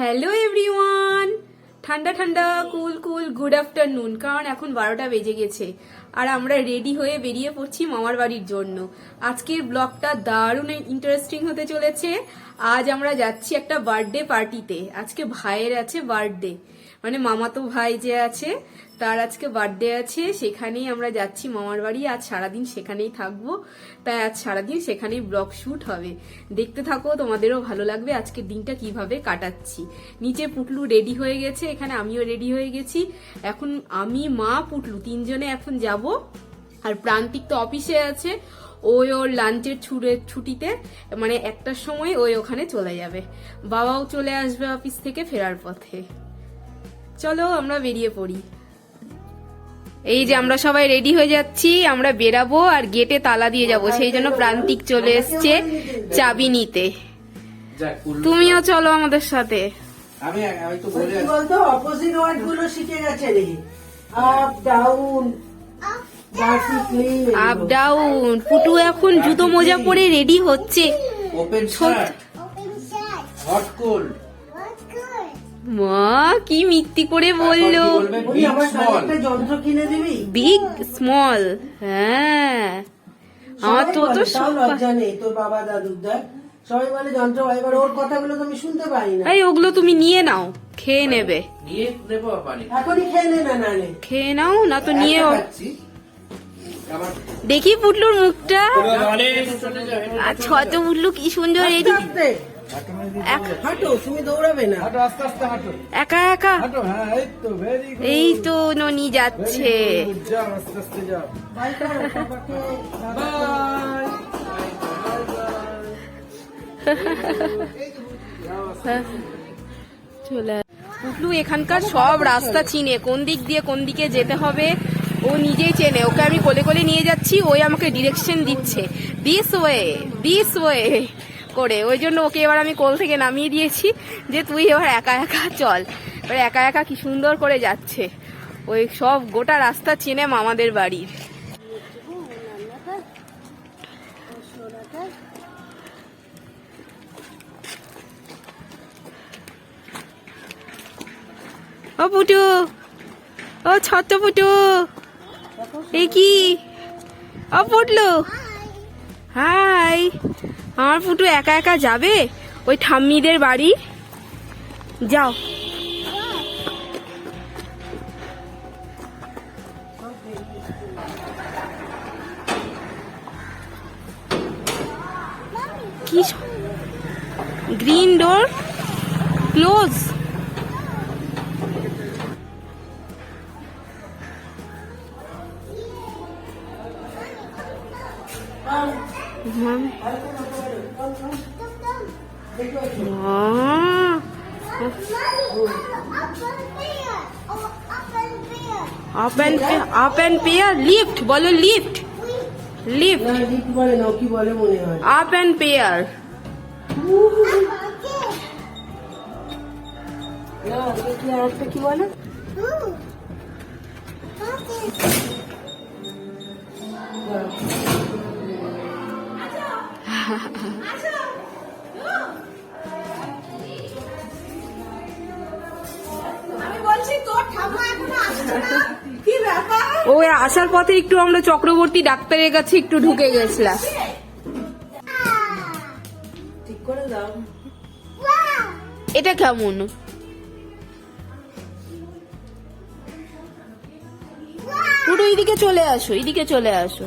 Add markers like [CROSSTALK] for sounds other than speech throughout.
Hello everyone ঠান্ডা ঠান্ডা কুল কুল good afternoon কারণ এখন বারোটা বেজে গেছে আর আমরা রেডি হয়ে বেরিয়ে পড়ছি মামার বাড়ির জন্য আজকের ব্লগটা দারুণ ইন্টারেস্টিং হতে চলেছে আজ আমরা যাচ্ছি একটা বার্থডে পার্টিতে আজকে ভাইয়ের আছে বার্থডে মানে মামাতো ভাই যে আছে তার আজকে বার্থডে আছে সেখানেই আমরা যাচ্ছি মামার বাড়ি আজ সারাদিন সেখানেই থাকবো তাই আজ সারাদিন সেখানেই ব্লগ শ্যুট হবে দেখতে থাকো তোমাদেরও ভালো লাগবে আজকের দিনটা কিভাবে কাটাচ্ছি নিচে পুটলু রেডি হয়ে গেছে এখানে আমিও রেডি হয়ে গেছি এখন আমি মা পুটলু তিনজনে এখন যাব আর প্রান্তিক তো অফিসে আছে ওই ওর লাঞ্চের ছুটে ছুটিতে মানে একটার সময় ওই ওখানে চলে যাবে বাবাও চলে আসবে অফিস থেকে ফেরার পথে চলো আমরা বেরিয়ে পড়ি এই যে আমরা সবাই রেডি হয়ে যাচ্ছি আমরা বেরাবো আর গেটে তালা দিয়ে যাব সেই জন্য প্রান্তিক চলে এসছে চাবি নিতে তুমিও চলো আমাদের সাথে আমি বলতো অপোজিট ওয়ার্ড গুলো শিখে গেছে up down up down Putu এখন জুতো মোজা পরে রেডি হচ্ছে ওপেন শার্ট হট কোল্ড মা কি মিথ্যি করে বললো বিগ স্মল হ্যাঁ আমার তো তো লজ্জা নেই তোর বাবা দাদু সবাই বলে যন্ত্র এবার ওর কথাগুলো শুনতে না এই ওগুলো তুমি নিয়ে নাও খেয়ে নেবে নিয়ে নেব পানি এখনই খেয়ে না খেয়ে নাও না তো নিয়ে দেখি পুটলুর মুখটা আচ্ছা তো পুটলু কি সুন্দর রেডি একা একা হ্যাঁ, এই তো ননি যাচ্ছে চলে পুটলু এখানকার সব রাস্তা চিনে কোন দিক দিয়ে কোন দিকে যেতে হবে ও নিজেই চেনে ওকে আমি কোলে কোলে নিয়ে যাচ্ছি ওই আমাকে ডিরেকশন দিচ্ছে দিস ওয়ে দিস ওয়ে করে ওই জন্য ওকে এবার আমি কোল থেকে নামিয়ে দিয়েছি যে তুই এবার একা একা চল এবার একা একা কি সুন্দর করে যাচ্ছে ওই সব গোটা রাস্তা চেনে মামাদের বাড়ির ও পুটু ও ছত্র পুটু এ কি ও পুটলু হাই আমার ফুটু একা একা যাবে ওই ঠাম্মিদের বাড়ি যাও up and up and pair lift বলো লিফট লিফট লিফট বলে না কি বলে মনে হয় আপ অ্যান্ড পেয়ার না কি আর একটা কি বলে ও আসার পথে একটু আমরা চক্রবর্তী ডাক্তারের কাছে একটু ঢুকে গেছিলাম এটা কেমন পুরো এদিকে চলে আসো এদিকে চলে আসো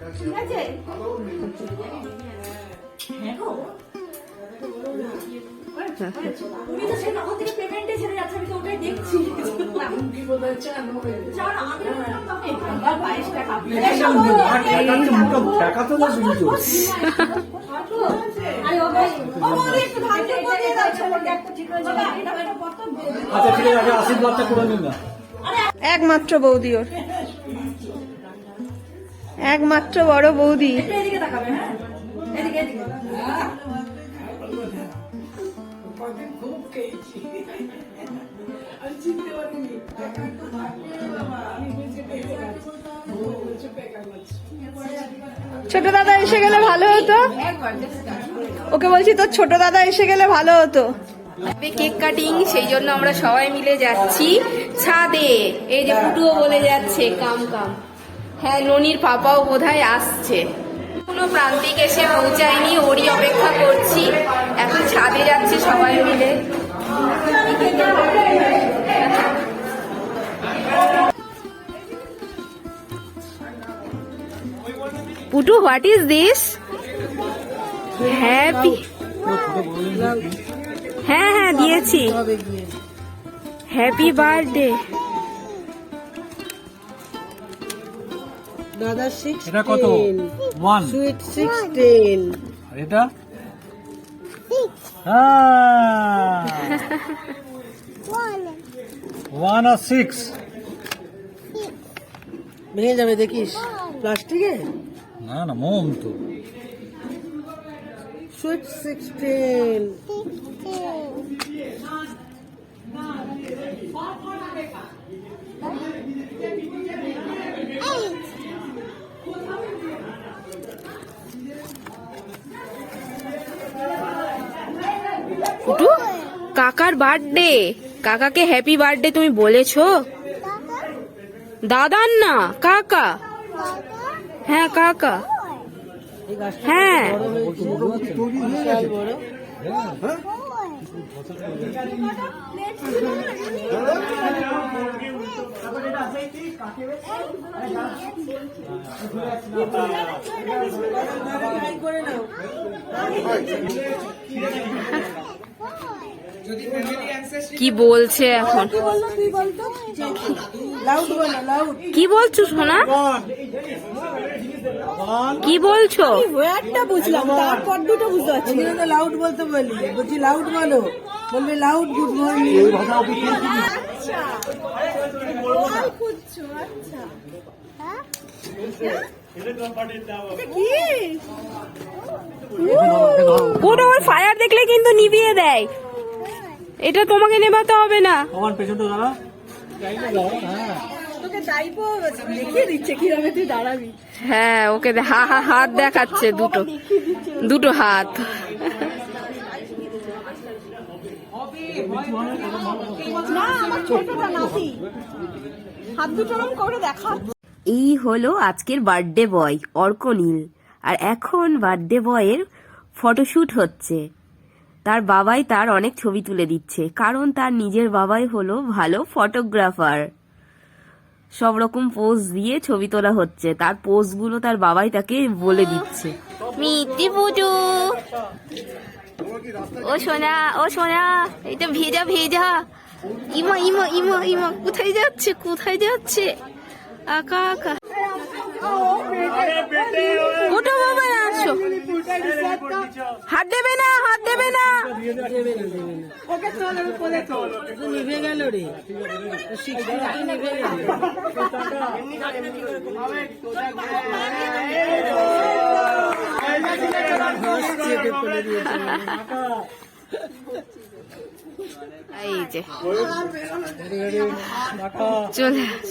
আচ্ছা, একমাত্র বৌদি ওর একমাত্র বড় বৌদি হ্যাঁ? ছোট দাদা এসে গেলে ভালো হতো ওকে বলছি তোর ছোট দাদা এসে গেলে ভালো হতো কেক কাটিং সেই জন্য আমরা সবাই মিলে যাচ্ছি ছাদে এই যে ফুটুও বলে যাচ্ছে কাম কাম হ্যাঁ ননির পাপাও হয় আসছে কোনো প্রান্তিক এসে পৌঁছায়নি ওরই অপেক্ষা করছি এখন ছাদে যাচ্ছে সবাই মিলে Putu what is this happy হ্যাঁ হ্যাঁ দিয়েছি হ্যাপি বার্থডে দাদা সিক্স এটা কত ওয়ান সুইট সিক্সটিন এটা ওয়ান আর সিক্স ভেঙে যাবে দেখিস প্লাস্টিকে না না মোম তো সুইট সিক্সটিন কুটু কাকার বার্থডে কাকাকে হ্যাপি বার্থডে তুমি বলেছো দাদার না কাকা হ্যাঁ কাকা হ্যাঁ কি বলছে এখন কি বলছো সোনা কি বলছো একটা বুঝলাম তারপর দুটো বুঝতে পারছি তো লাউড বলতে বলি বলছি লাউড বলো বলবে লাউড গুড মর্নিং আচ্ছা আচ্ছা ওটা ফায়ার দেখলে কিন্তু নিভিয়ে দেয় এটা তোমাকে নেভাতে হবে না আমার পেছনটা দাঁড়া হ্যাঁ ওকে হা হা হাত দেখাচ্ছে দুটো দুটো হাত দেখা এই হলো আজকের বার্থডে বয় অর্ক নীল আর এখন বার্থডে বয়ের ফটোশ্যুট হচ্ছে তার বাবাই তার অনেক ছবি তুলে দিচ্ছে কারণ তার নিজের বাবাই হলো ভালো ফটোগ্রাফার সব রকম পোজ দিয়ে ছবি তোলা হচ্ছে তার পোজগুলো তার বাবাই তাকে বলে দিচ্ছে মিটি পুটু ও সোনা ও সোনা এটা ভেজা ভেজা ইমা ইমা ইমা ইমা কোথায় যাচ্ছে কোথায় যাচ্ছে আকা বাবা আসো হাত দেবে না হাত দেবে না নিভে গেল রে নিভে এই যে চলে আস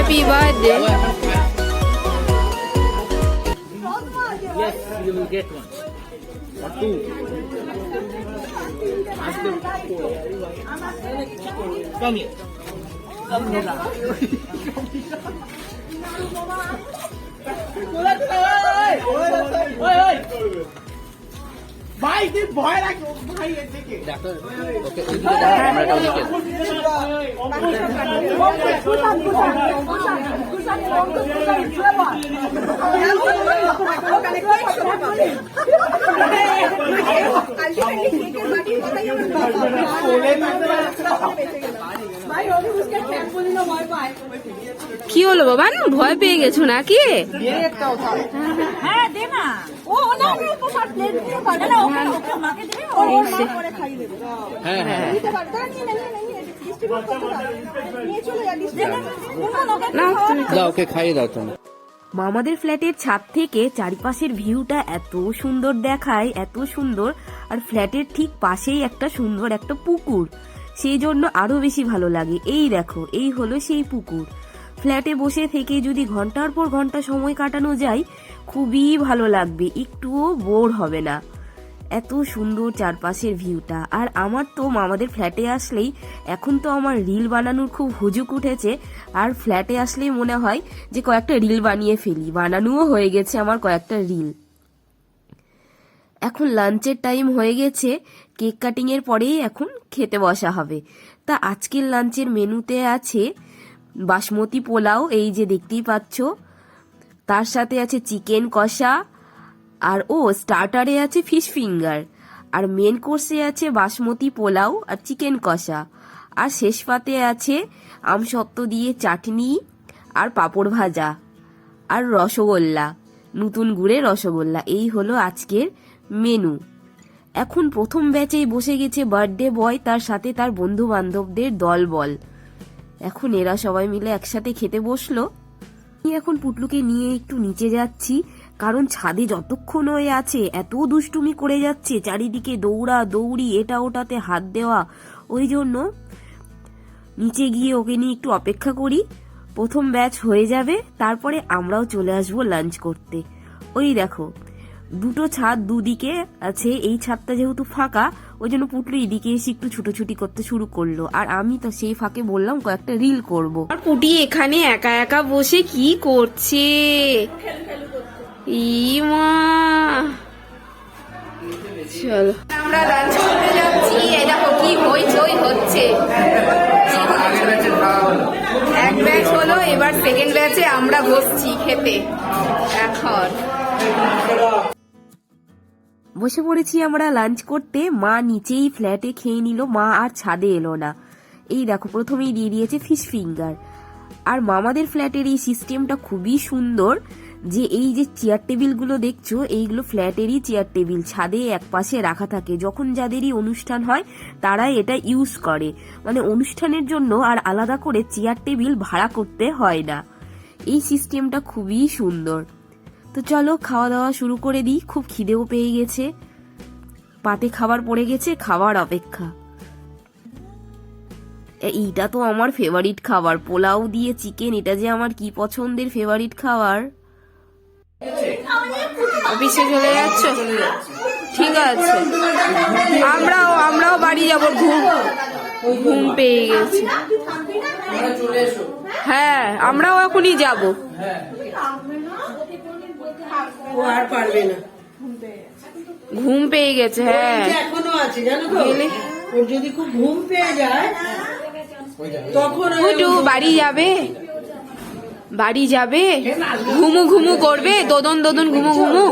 হ্যাপি বার্থডে কি হলো বাবা ভয় পেয়ে গেছো নাকি হ্যাঁ দে না ও না [LAUGHS] [LAUGHS] ভাই তুই ভয় কি হলো বাবা ভয় পেয়ে গেছো নাকি হ্যাঁ মামাদের হ্যাঁ, হ্যাঁ। ফ্ল্যাটের ছাদ থেকে চারিপাশের ভিউটা এত সুন্দর দেখায় এত সুন্দর আর ফ্ল্যাটের ঠিক পাশেই একটা সুন্দর একটা পুকুর সেই জন্য আরো বেশি ভালো লাগে এই দেখো এই হলো সেই পুকুর ফ্ল্যাটে বসে থেকে যদি ঘন্টার পর ঘন্টা সময় কাটানো যায় খুবই ভালো লাগবে একটুও বোর হবে না এত সুন্দর চারপাশের ভিউটা আর আমার তো মামাদের ফ্ল্যাটে আসলেই এখন তো আমার রিল বানানোর খুব হুজুক উঠেছে আর ফ্ল্যাটে আসলেই মনে হয় যে কয়েকটা রিল বানিয়ে ফেলি বানানোও হয়ে গেছে আমার কয়েকটা রিল এখন লাঞ্চের টাইম হয়ে গেছে কেক কাটিংয়ের পরেই এখন খেতে বসা হবে তা আজকের লাঞ্চের মেনুতে আছে বাসমতি পোলাও এই যে দেখতেই পাচ্ছ তার সাথে আছে চিকেন কষা আর ও স্টার্টারে আছে ফিশ ফিঙ্গার আর মেন কোর্সে আছে বাসমতি পোলাও আর চিকেন কষা আর শেষ পাতে আছে আমসত্ব দিয়ে চাটনি আর পাঁপড় ভাজা আর রসগোল্লা নতুন গুড়ে রসগোল্লা এই হলো আজকের মেনু এখন প্রথম ব্যাচেই বসে গেছে বার্থডে বয় তার সাথে তার বন্ধু বান্ধবদের বল এখন এরা সবাই মিলে একসাথে খেতে বসলো এখন পুটলুকে নিয়ে একটু নিচে যাচ্ছি কারণ ছাদে যতক্ষণ হয়ে আছে এত দুষ্টুমি করে যাচ্ছে চারিদিকে দৌড়া দৌড়ি এটা ওটাতে হাত দেওয়া ওই জন্য নিচে গিয়ে ওকে নিয়ে একটু অপেক্ষা করি প্রথম ব্যাচ হয়ে যাবে তারপরে আমরাও চলে আসবো লাঞ্চ করতে ওই দেখো দুটো ছাদ দুদিকে আছে এই ছাদটা যেহেতু ফাঁকা ওই জন্য পুটলু এদিকে এসে একটু ছুটোছুটি করতে শুরু করলো আর আমি তো সেই ফাঁকে বললাম কয়েকটা রিল করব আর পুটি এখানে একা একা বসে কি করছে ইমা চলো আমরা লাঞ্চ করতে যাচ্ছি এই দেখো কি হইচই হচ্ছে এক ব্যাচ হলো এবার সেকেন্ড ব্যাচে আমরা বসছি খেতে এখন বসে পড়েছি আমরা লাঞ্চ করতে মা নিচেই ফ্ল্যাটে খেয়ে নিল মা আর ছাদে এলো না এই দেখো প্রথমেই দিয়ে দিয়েছে ফিশ ফিঙ্গার আর মামাদের ফ্ল্যাটের এই সিস্টেমটা খুবই সুন্দর যে এই যে চেয়ার টেবিলগুলো দেখছো এইগুলো ফ্ল্যাটেরই চেয়ার টেবিল ছাদে এক পাশে রাখা থাকে যখন যাদেরই অনুষ্ঠান হয় তারা এটা ইউজ করে মানে অনুষ্ঠানের জন্য আর আলাদা করে চেয়ার টেবিল ভাড়া করতে হয় না এই সিস্টেমটা খুবই সুন্দর তো চলো খাওয়া দাওয়া শুরু করে দিই খুব খিদেও পেয়ে গেছে পাতে খাবার পড়ে গেছে খাবার অপেক্ষা এইটা তো আমার ফেভারিট খাবার পোলাও দিয়ে চিকেন এটা যে আমার কি পছন্দের ফেভারিট খাবার অফিসে চলে যাচ্ছ ঠিক আছে আমরাও আমরাও বাড়ি যাবো ঘুম ঘুম পেয়ে গেছি হ্যাঁ আমরাও এখনই যাব ও আর পারবে না ঘুম পেয়ে গেছে হ্যাঁ এখনো আছে জানো তো ওর যদি খুব ঘুম পেয়ে যায় তখন বাড়ি যাবে বাড়ি যাবে ঘুমু ঘুমু করবে দোদন দোদন ঘুমু ঘুমু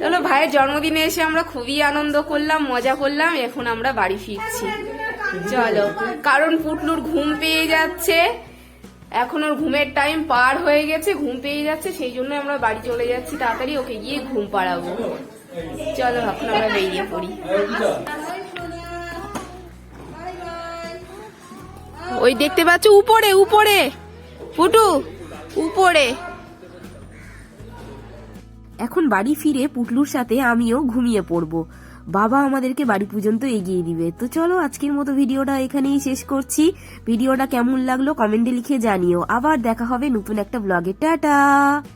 চলো ভাইয়ের জন্মদিনে এসে আমরা খুবই আনন্দ করলাম মজা করলাম এখন আমরা বাড়ি ফিরছি হ্যাঁ, চলো কারণ পুটলুর ঘুম পেয়ে যাচ্ছে এখন ওর ঘুমের টাইম পার হয়ে গেছে ঘুম পেয়ে যাচ্ছে সেই জন্য আমরা বাড়ি চলে যাচ্ছি তাড়াতাড়ি ওকে গিয়ে ঘুম পাড়াবো চলো এখন আমরা বেরিয়ে পড়ি ওই দেখতে পাচ্ছ উপরে উপরে ফুটু উপরে এখন বাড়ি ফিরে পুটলুর সাথে আমিও ঘুমিয়ে পড়বো বাবা আমাদেরকে বাড়ি পর্যন্ত এগিয়ে দিবে তো চলো আজকের মতো ভিডিওটা এখানেই শেষ করছি ভিডিওটা কেমন লাগলো কমেন্টে লিখে জানিও আবার দেখা হবে নতুন একটা ব্লগে টাটা